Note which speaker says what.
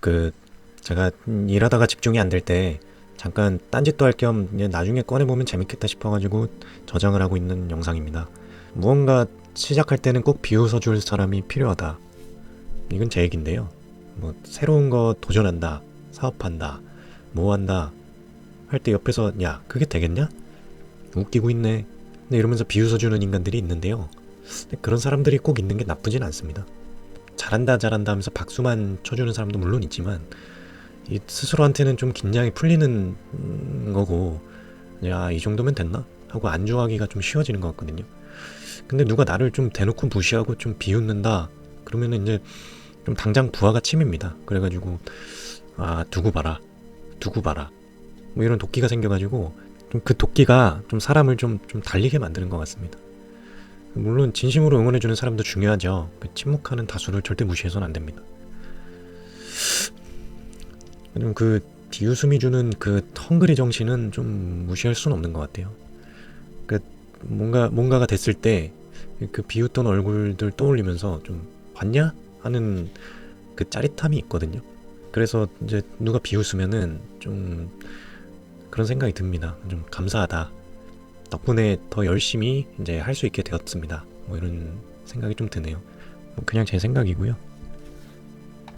Speaker 1: 그 제가 일하다가 집중이 안 될 때 잠깐 딴짓도 할 겸 나중에 꺼내보면 재밌겠다 싶어가지고 저장을 하고 있는 영상입니다. 무언가 시작할 때는 꼭 비웃어 줄 사람이 필요하다. 이건 제 얘기인데요. 뭐 새로운 거 도전한다, 사업한다, 뭐 한다 할 때 옆에서 야 그게 되겠냐? 웃기고 있네. 이러면서 비웃어 주는 인간들이 있는데요. 그런 사람들이 꼭 있는 게 나쁘진 않습니다. 잘한다 잘한다 하면서 박수만 쳐주는 사람도 물론 있지만 이 스스로한테는 좀 긴장이 풀리는 음, 거고 야 이 정도면 됐나 하고 안주하기가 좀 쉬워지는 것 같거든요. 근데 누가 나를 좀 대놓고 무시하고 좀 비웃는다 그러면은 이제 좀 당장 부하가 침입니다. 그래가지고 아 두고 봐라 두고 봐라 뭐 이런 도끼가 생겨가지고 좀 그 도끼가 좀 사람을 좀 좀 달리게 만드는 것 같습니다. 물론 진심으로 응원해주는 사람도 중요하죠. 그 침묵하는 다수를 절대 무시해서는 안 됩니다. 좀그 비웃음이 주는 그 헝그리 정신은 좀 무시할 수는 없는 것 같아요. 그 뭔가 뭔가가 됐을 때 그 비웃던 얼굴들 떠올리면서 좀 봤냐 하는 그 짜릿함이 있거든요. 그래서 이제 누가 비웃으면은 좀 그런 생각이 듭니다. 좀 감사하다. 덕분에 더 열심히 이제 할 수 있게 되었습니다. 뭐 이런 생각이 좀 드네요. 뭐 그냥 제 생각이고요.